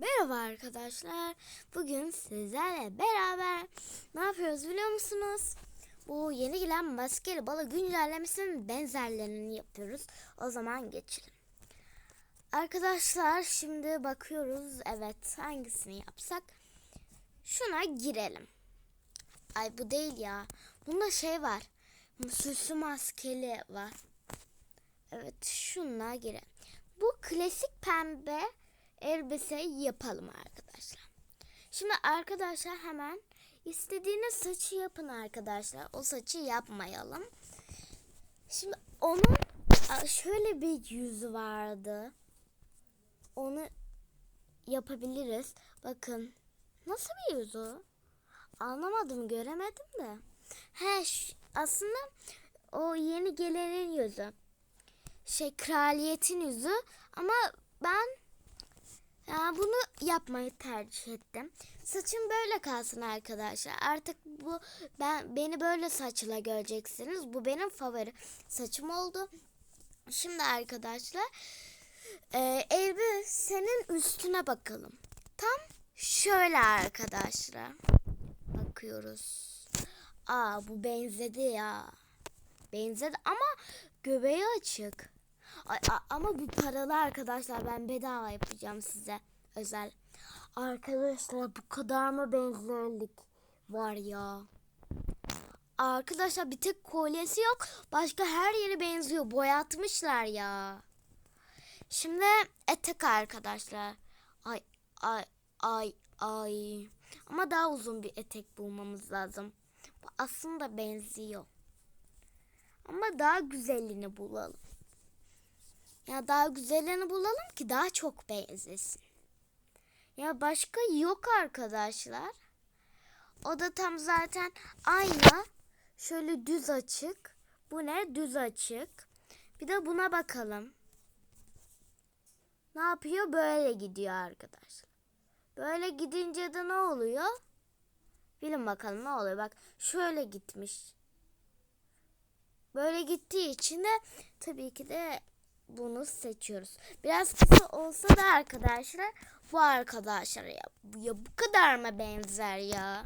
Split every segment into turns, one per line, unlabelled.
Merhaba arkadaşlar. Bugün sizlerle beraber ne yapıyoruz biliyor musunuz? Bu yeni gelen maskeli balı güncellemesinin benzerlerini yapıyoruz. O zaman geçelim. Arkadaşlar şimdi bakıyoruz. Evet hangisini yapsak? Şuna girelim. Ay bu değil ya. Bunda şey var. Süslü maskeli var. Evet şuna girelim. Bu klasik pembe elbise yapalım arkadaşlar. Şimdi arkadaşlar hemen istediğiniz saçı yapın arkadaşlar. O saçı yapmayalım. Şimdi onun şöyle bir yüzü vardı. Onu yapabiliriz. Bakın. Nasıl bir yüz o? Anlamadım göremedim de. He aslında o yeni gelenin yüzü. Şey kraliyetin yüzü ama ben ya bunu yapmayı tercih ettim. Saçım böyle kalsın arkadaşlar. Artık bu ben beni böyle saçla göreceksiniz. Bu benim favori saçım oldu. Şimdi arkadaşlar e, elbisenin üstüne bakalım. Tam şöyle arkadaşlar. Bakıyoruz. Aa bu benzedi ya. Benzedi ama göbeği açık. Ama bu paralı arkadaşlar ben bedava yapacağım size özel. Arkadaşlar bu kadar mı benzerlik var ya? Arkadaşlar bir tek kolyesi yok. Başka her yeri benziyor. Boyatmışlar ya. Şimdi etek arkadaşlar. Ay ay ay ay. Ama daha uzun bir etek bulmamız lazım. Bu aslında benziyor. Ama daha güzelini bulalım. Ya daha güzelini bulalım ki daha çok benzesin. Ya başka yok arkadaşlar. O da tam zaten aynı. Şöyle düz açık. Bu ne? Düz açık. Bir de buna bakalım. Ne yapıyor? Böyle gidiyor arkadaşlar. Böyle gidince de ne oluyor? Bilin bakalım ne oluyor. Bak şöyle gitmiş. Böyle gittiği için de tabii ki de bunu seçiyoruz. Biraz kısa olsa da arkadaşlar bu arkadaşlar ya, ya bu kadar mı benzer ya?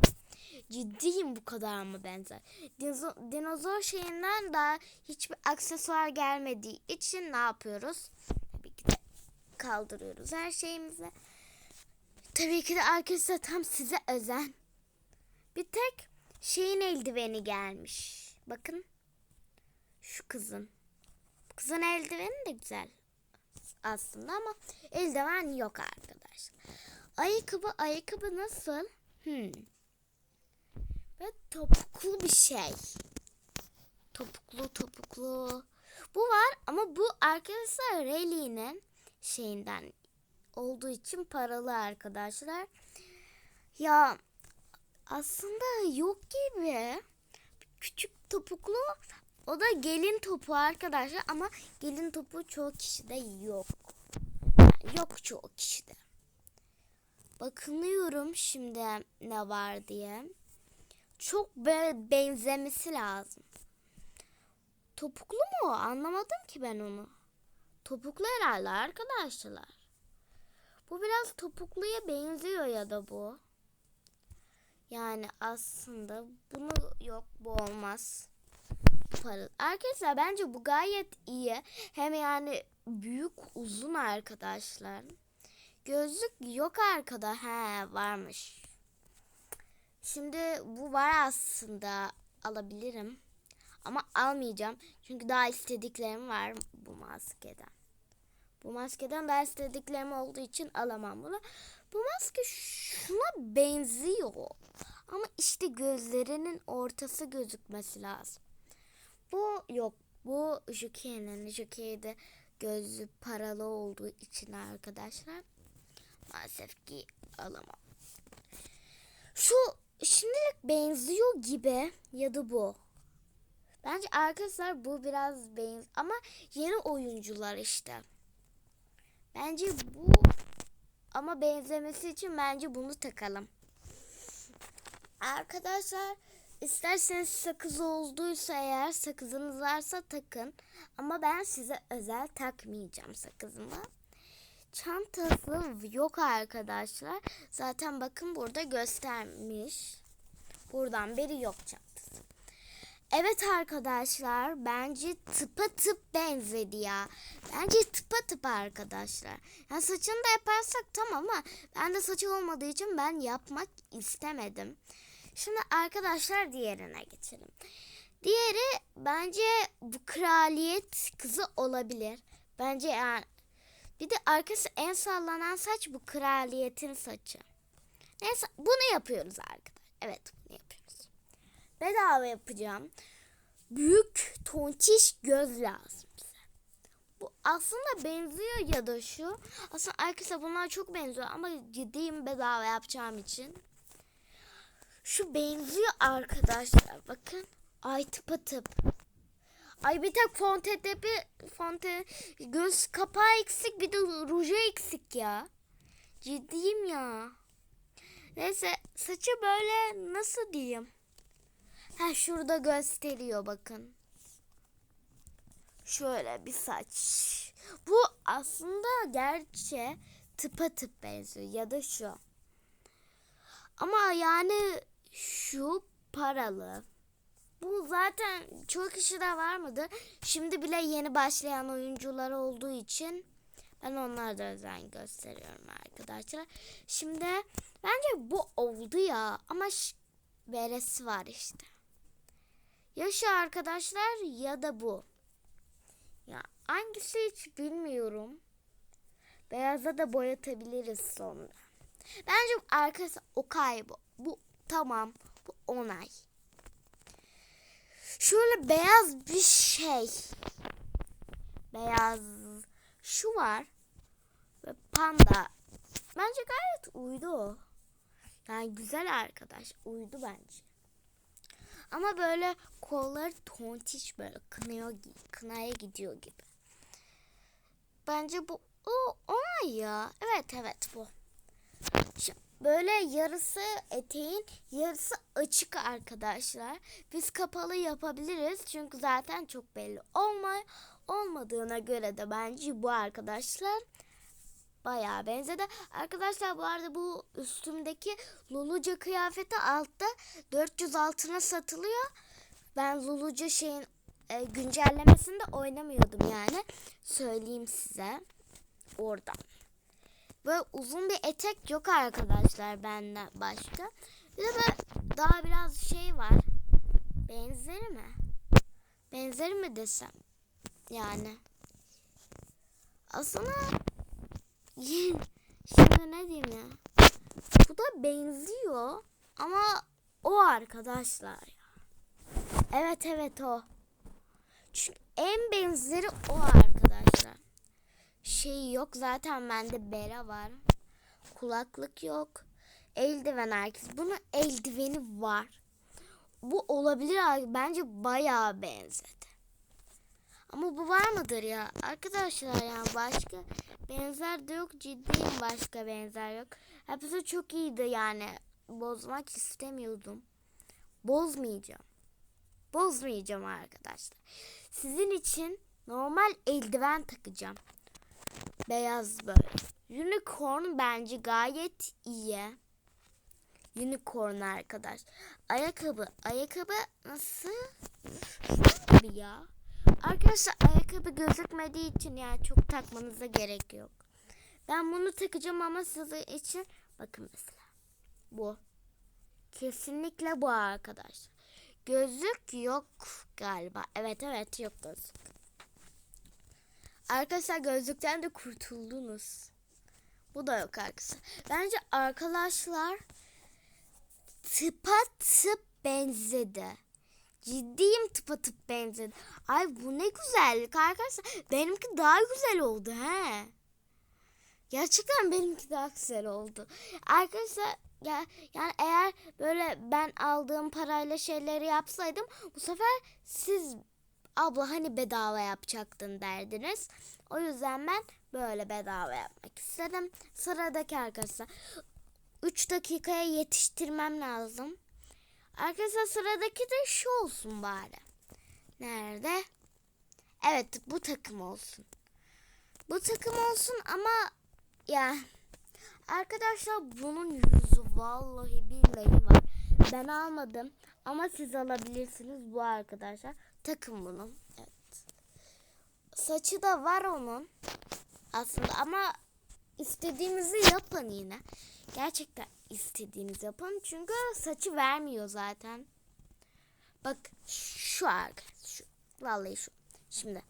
Ciddiyim bu kadar mı benzer? Dinozo- dinozor şeyinden daha hiçbir aksesuar gelmediği için ne yapıyoruz? Tabii ki de kaldırıyoruz her şeyimizi. Tabii ki de arkadaşlar tam size özen. Bir tek şeyin eldiveni gelmiş. Bakın. Şu kızın. Kızın eldiveni de güzel aslında ama eldiven yok arkadaşlar. Ayakkabı ayakkabı nasıl? Hmm. Ve topuklu bir şey. Topuklu topuklu. Bu var ama bu arkadaşlar Rayleigh'nin şeyinden olduğu için paralı arkadaşlar. Ya aslında yok gibi. Küçük topuklu o da gelin topu arkadaşlar ama gelin topu çoğu kişide yok. Yani yok çoğu kişide. Bakınıyorum şimdi ne var diye. Çok be benzemesi lazım. Topuklu mu? Anlamadım ki ben onu. Topuklu herhalde arkadaşlar. Bu biraz topukluya benziyor ya da bu. Yani aslında bunu yok bu olmaz paralı. Arkadaşlar bence bu gayet iyi. Hem yani büyük uzun arkadaşlar. Gözlük yok arkada. He varmış. Şimdi bu var aslında alabilirim. Ama almayacağım. Çünkü daha istediklerim var bu maskeden. Bu maskeden daha istediklerim olduğu için alamam bunu. Bu maske şuna benziyor. Ama işte gözlerinin ortası gözükmesi lazım. Bu yok. Bu Jukia'nın. Jukia'yı da gözü paralı olduğu için arkadaşlar. Maalesef ki alamam. Şu şimdilik benziyor gibi ya da bu. Bence arkadaşlar bu biraz benz ama yeni oyuncular işte. Bence bu ama benzemesi için bence bunu takalım. Arkadaşlar İsterseniz sakız olduysa eğer sakızınız varsa takın. Ama ben size özel takmayacağım sakızımı. çantası yok arkadaşlar. Zaten bakın burada göstermiş. Buradan beri yok çantası. Evet arkadaşlar bence tıpa tıp benzedi ya. Bence tıpa tıp arkadaşlar. Yani saçını da yaparsak tamam ama ben de saçı olmadığı için ben yapmak istemedim. Şimdi arkadaşlar diğerine geçelim. Diğeri bence bu kraliyet kızı olabilir. Bence yani bir de arkası en sallanan saç bu kraliyetin saçı. Neyse bunu yapıyoruz arkadaşlar. Evet bunu yapıyoruz. Bedava yapacağım. Büyük tontiş göz lazım bize. Bu aslında benziyor ya da şu. Aslında arkadaşlar bunlar çok benziyor ama ciddiyim bedava yapacağım için. Şu benziyor arkadaşlar. Bakın. Ay tıpatıp. Ay bir tek fonte tepi fonte göz kapağı eksik bir de ruju eksik ya. Ciddiyim ya. Neyse saçı böyle nasıl diyeyim? Ha şurada gösteriyor bakın. Şöyle bir saç. Bu aslında gerçi tıpa tıp benziyor ya da şu. Ama yani şu paralı. Bu zaten çok kişide var mıdır? Şimdi bile yeni başlayan oyuncular olduğu için ben onlara da özen gösteriyorum arkadaşlar. Şimdi bence bu oldu ya ama veresi var işte. Ya şu arkadaşlar ya da bu. Ya hangisi hiç bilmiyorum. Beyaza da boyatabiliriz sonra. Bence arkası o kaybı. Bu tamam. Bu onay. Şöyle beyaz bir şey. Beyaz. Şu var. Ve panda. Bence gayet uydu. Yani güzel arkadaş. Uydu bence. Ama böyle kolları tontiş böyle kınıyor, kınaya gidiyor gibi. Bence bu o ona ya. Evet evet bu. Böyle yarısı eteğin yarısı açık arkadaşlar. Biz kapalı yapabiliriz. Çünkü zaten çok belli olma, olmadığına göre de bence bu arkadaşlar bayağı benzedi. Arkadaşlar bu arada bu üstümdeki Luluca kıyafeti altta 400 altına satılıyor. Ben Luluca şeyin e, güncellemesinde oynamıyordum yani. Söyleyeyim size. Oradan. Böyle uzun bir etek yok arkadaşlar benden başka. Bir de böyle daha biraz şey var. Benzeri mi? Benzeri mi desem? Yani. Aslında şimdi ne diyeyim ya? Bu da benziyor ama o arkadaşlar. Evet evet o. Çünkü en benzeri o arkadaşlar şey yok. Zaten bende bera var. Kulaklık yok. Eldiven herkes. Bunun eldiveni var. Bu olabilir abi. Bence bayağı benzedi. Ama bu var mıdır ya? Arkadaşlar yani başka benzer de yok. Ciddiyim başka benzer yok. Hepsi çok iyiydi yani. Bozmak istemiyordum. Bozmayacağım. Bozmayacağım arkadaşlar. Sizin için normal eldiven takacağım. Beyaz böyle. Unicorn bence gayet iyi. Unicorn arkadaş. Ayakkabı. Ayakkabı nasıl? Gibi ya. Arkadaşlar ayakkabı gözükmediği için yani çok takmanıza gerek yok. Ben bunu takacağım ama sizin için bakın mesela. Bu. Kesinlikle bu arkadaş. Gözlük yok galiba. Evet evet yok gözlük. Arkadaşlar gözlükten de kurtuldunuz. Bu da yok arkadaşlar. Bence arkadaşlar tıpa tıp benzedi. Ciddiyim tıpa tıp benzedi. Ay bu ne güzellik arkadaşlar. Benimki daha güzel oldu he. Gerçekten benimki daha güzel oldu. Arkadaşlar ya, yani eğer böyle ben aldığım parayla şeyleri yapsaydım bu sefer siz abla hani bedava yapacaktın derdiniz. O yüzden ben böyle bedava yapmak istedim. Sıradaki arkadaşlar 3 dakikaya yetiştirmem lazım. Arkadaşlar sıradaki de şu olsun bari. Nerede? Evet bu takım olsun. Bu takım olsun ama Yani arkadaşlar bunun yüzü vallahi billahi var. Ben almadım ama siz alabilirsiniz bu arkadaşlar. Takın bunu. Evet. Saçı da var onun. Aslında ama istediğinizi yapın yine. Gerçekten istediğinizi yapın. Çünkü saçı vermiyor zaten. Bak şu arkadaş şu. Vallahi şu. Şimdi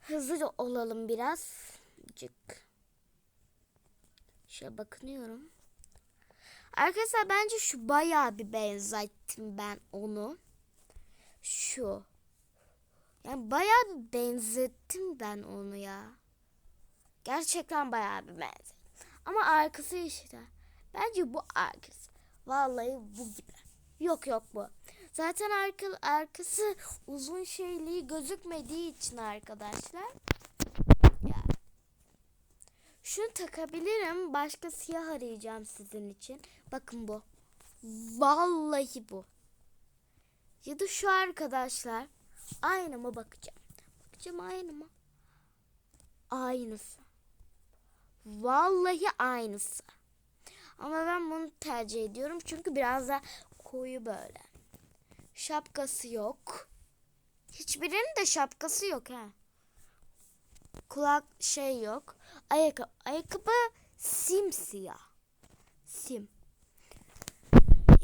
hızlı olalım biraz. Cık. Şöyle bakınıyorum. Arkadaşlar bence şu bayağı bir benzettim ben onu. Şu. Yani bayağı benzettim ben onu ya. Gerçekten bayağı bir benzettim. Ama arkası işte. Bence bu arkası. Vallahi bu gibi. Yok yok bu. Zaten arka, arkası uzun şeyliği gözükmediği için arkadaşlar. Yani. Şunu takabilirim. Başka siyah arayacağım sizin için. Bakın bu. Vallahi bu. Ya da şu arkadaşlar. Aynı mı bakacağım. Bakacağım aynı mı? Aynısı. Vallahi aynısı. Ama ben bunu tercih ediyorum. Çünkü biraz da koyu böyle. Şapkası yok. Hiçbirinin de şapkası yok ha. Kulak şey yok. Ayakkabı, ayakkabı simsiyah. Sim.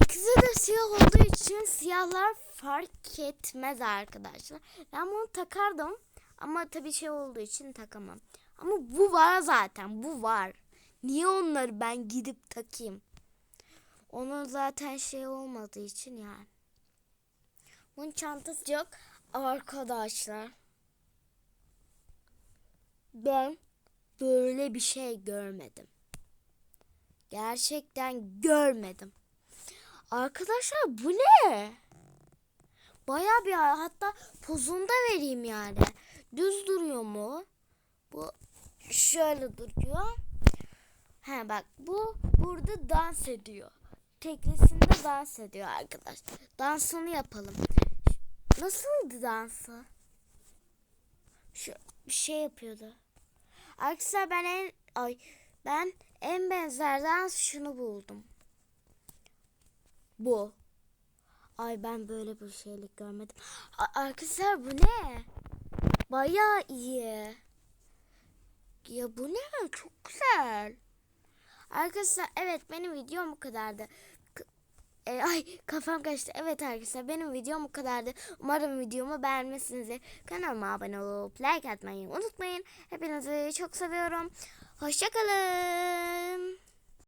İkisi de siyah olduğu için siyahlar fark etmez arkadaşlar. Ben bunu takardım ama tabii şey olduğu için takamam. Ama bu var zaten bu var. Niye onları ben gidip takayım? Onun zaten şey olmadığı için yani. Bunun çantası yok arkadaşlar. Ben böyle bir şey görmedim. Gerçekten görmedim. Arkadaşlar bu ne? Baya bir hatta pozunu da vereyim yani. Düz duruyor mu? Bu şöyle duruyor. He bak bu burada dans ediyor. Teklisinde dans ediyor arkadaşlar. Dansını yapalım. Nasıldı dansı? Şu bir şey yapıyordu. Arkadaşlar ben en ay ben en benzer dans şunu buldum. Bu. Ay ben böyle bir şeylik görmedim. A- arkadaşlar bu ne? Bayağı iyi. Ya bu ne? Çok güzel. Arkadaşlar evet benim videom bu kadardı. E, ay kafam kaçtı. Evet arkadaşlar benim videom bu kadardı. Umarım videomu beğenmişsinizdir. Kanalıma abone olup like atmayı unutmayın. Hepinizi çok seviyorum. Hoşçakalın.